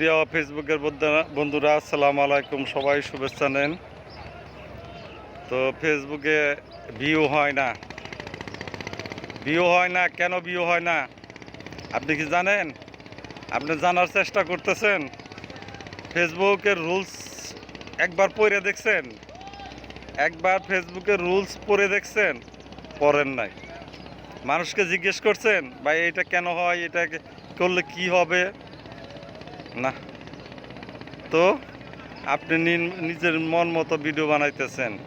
প্রিয় ফেসবুকের বন্ধুরা- আসসালামু আলাইকুম, সবাই শুভেচ্ছা নেন। তো ফেসবুকে ভিউ হয় না। ভিউ হয় না, কেন ভিউ হয় না? আপনি কি জানেন? আপনি জানার চেষ্টা করতেছেন? ফেসবুকের রুলস একবার পড়ে দেখছেন? একবার ফেসবুকের রুলস পড়ে দেখছেন? পড়েন নাই। মানুষকে জিজ্ঞেস করছেন, ভাই, এটা কেন হয়? এটা করলে কি হবে? না। তো, আপনি নিজের মন মতো ভিডিও বানাইতেছেন।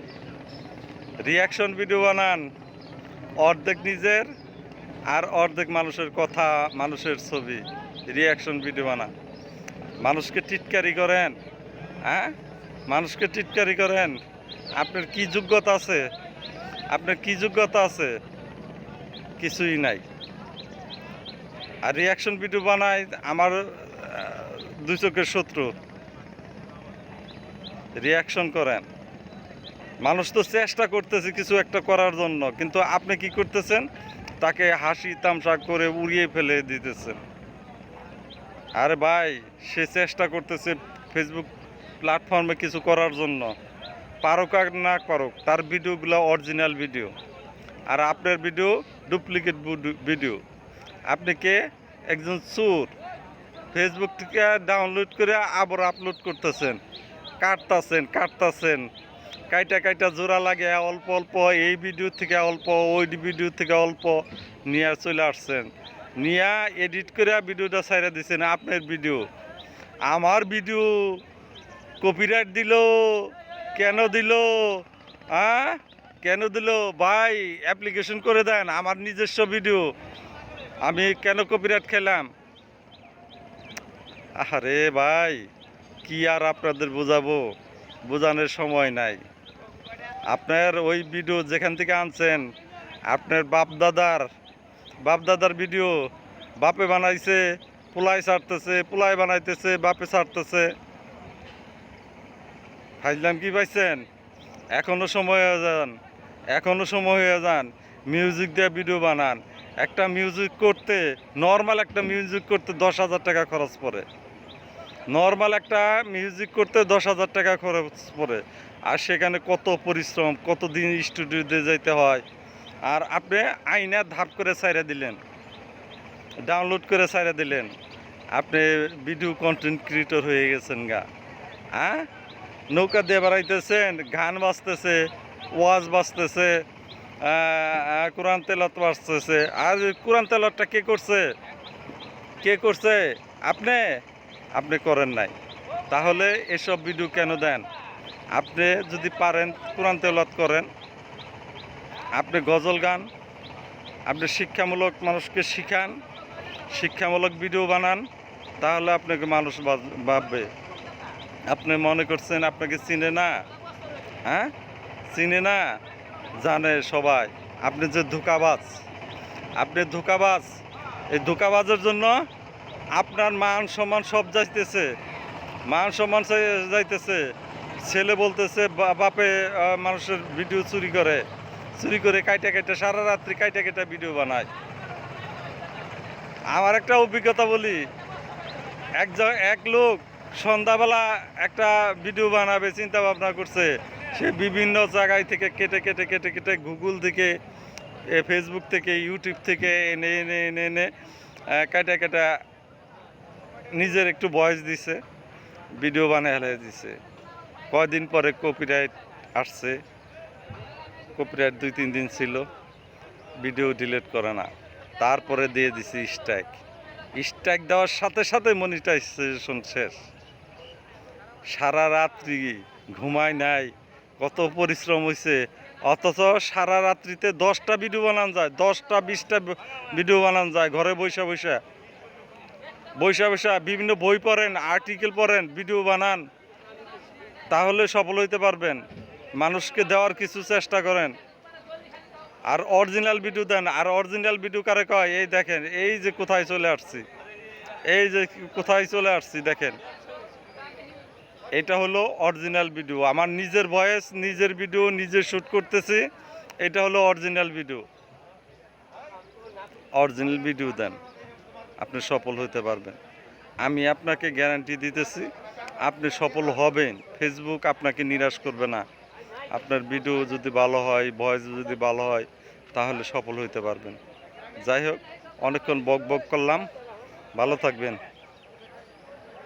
রিয়াকশন ভিডিও বানান। অর্ধেক নিজের আর অর্ধেক মানুষের কথা, মানুষের ছবি। রিয়াকশন ভিডিও বানান। মানুষকে টিটকারি করেন। হ্যাঁ? মানুষকে টিটকারি করেন। আপনার কি যোগ্যতা আছে? আপনার কি যোগ্যতা আছে? কিছুই নাই। আর রিয়াকশন ভিডিও বানাই, আমার দুই চোখের শত্রু। রিয়াকশন করেন। মানুষ তো চেষ্টা করতেছে কিছু একটা করার জন্য, কিন্তু আপনি কি করতেছেন? তাকে হাসি তামসা করে উড়িয়ে ফেলে দিতেছেন। আরে ভাই, সে চেষ্টা করতেছে ফেসবুক প্ল্যাটফর্মে কিছু করার জন্য। পারুক আর না পারুক, তার ভিডিওগুলো অরিজিনাল ভিডিও আর আপনার ভিডিও ডুপ্লিকেট ভিডিও আপনি কে? একজন চোর। ফেসবুক থেকে ডাউনলোড করে আবার আপলোড করতেছেন। কাটতাছেন কাটতাছেন। কাইটা কাইটা জোড়া লাগে, অল্প অল্প এই ভিডিও থেকে অল্প, ওই ভিডিও থেকে অল্প নিয়ে চলে আসছেন। নিয়ে এডিট করে ভিডিওটা ছাইরা দিছেন আপনার ভিডিও আমার ভিডিও কপিরাইট দিল, কেন দিল হ্যাঁ? কেন দিল? ভাই অ্যাপ্লিকেশন করে দেন, আমার নিজস্ব ভিডিও আমি কেন কপিরাইট খেলাম? আরে ভাই, কি আর আপনাদের বোঝাবো? বোঝানোর সময় নাই। আপনার ওই ভিডিও যেখান থেকে আনছেন, আপনার বাপ দাদার বাপ দাদার ভিডিও বাপে বানাইছে পোলাই ছাড়তেছে পোলাই বানাইতেছে, বাপে ছাড়তেছে। ফাইজলাম কি পাইছেন? এখনও সময় হয়ে যান, এখনও সময় হয়ে যান মিউজিক দিয়ে ভিডিও বানান। একটা মিউজিক করতে নর্মাল একটা মিউজিক করতে দশ হাজার টাকা খরচ পড়ে। নর্মাল একটা মিউজিক করতে দশ হাজার টাকা খরচ পড়ে। আর সেখানে কত পরিশ্রম, কত দিন স্টুডিওতে যেতে হয়। আর আপনি আইনা ধাপ করে সাইরা দিলেন ডাউনলোড করে সাইরা দিলেন, আপনি ভিডিও কন্টেন্ট ক্রিয়েটর হয়ে গেছেন গা। হ্যাঁ? নৌকা দিয়ে বেড়াইতেছেন, গান বাজতেছে, ওয়াজ বাজতেছে কোরআন তেলত বাজতেছে আর কোরআন তেলতটা কে করছে? কে করছে? আপনি? আপনি করেন নাই। তাহলে এসব ভিডিও কেন দেন? আপনি যদি পারেন কোরআন তেলত করেন। আপনি গজল গান, আপনি শিক্ষামূলক মানুষকে শিখান, শিক্ষামূলক ভিডিও বানান, তাহলে আপনাকে মানুষ ভাববে। আপনি মনে করছেন আপনাকে চিনে না? হ্যাঁ? চিনে না? জানে সবাই, আপনি যে ধোকাবাজ, আপনি ধোকাবাজ, এই ধোকাবাজের জন্য আপনার মান সম্মান সব যাইতেছে, মান সম্মান যাইতেছে। ছেলে বলতেছে বাপে মানুষের ভিডিও চুরি করে চুরি করে কাইটা কাইটা, সারা রাত্রি কাইটা কাইটা ভিডিও বানায়। আমার একটা অভিজ্ঞতা বলি, এক এক লোক সন্ধ্যাবেলা একটা ভিডিও বানাবে, চিন্তা ভাবনা করছে সে বিভিন্ন জায়গায় থেকে কেটে কেটে কেটে কেটে গুগল থেকে ফেসবুক থেকে ইউটিউব থেকে এনে এনে এনে এনে কাটা কাটা নিজের একটু ভয়েস দিছে ভিডিও বানায় হেলে দিছে। কয়দিন পরে কপিরাইট আসছে কপিরাইট দুই, তিন দিন ছিল ভিডিও ডিলিট করে না। তারপরে দিয়ে দিছি স্ট্রাইক স্ট্রাইক দেওয়ার সাথে সাথে মনিটাইজেশন শেষ। সারা রাত্রি ঘুমায় নাই কত পরিশ্রম হয়েছে অথচ সারা রাত্রিতে দশটা ভিডিও বানান যায়, দশটা, বিশটা ভিডিও বানান যায় ঘরে বৈশা বৈশা বৈশা বৈশা বিভিন্ন বই পড়েন আর্টিকেল পড়েন ভিডিও বানান, তাহলে সফল হইতে পারবেন। মানুষকে দেওয়ার কিছু চেষ্টা করেন। আর অরিজিনাল ভিডিও দেন, আর অরিজিনাল ভিডিও কারে কয়? এই দেখেন, এই যে কোথায় চলে আসছি, এই যে কোথায় চলে আসছি, দেখেন। এটা হলো অরিজিনাল ভিডিও আমার নিজের ভয়েস নিজের ভিডিও নিজে শ্যুট করতেছি। এটা হলো অরিজিনাল ভিডিও অরিজিনাল ভিডিও দেন। আপনি সফল হতে পারবেন। আমি আপনাকে গ্যারান্টি দিতেছি, আপনি সফল হবেন। ফেসবুক আপনাকে নিরাশ করবে না। আপনার ভিডিও যদি ভালো হয় ভয়েস যদি ভালো হয়, তাহলে সফল হইতে পারবেন। যাই হোক, অনেকক্ষণ বক বক করলাম। ভালো থাকবেন।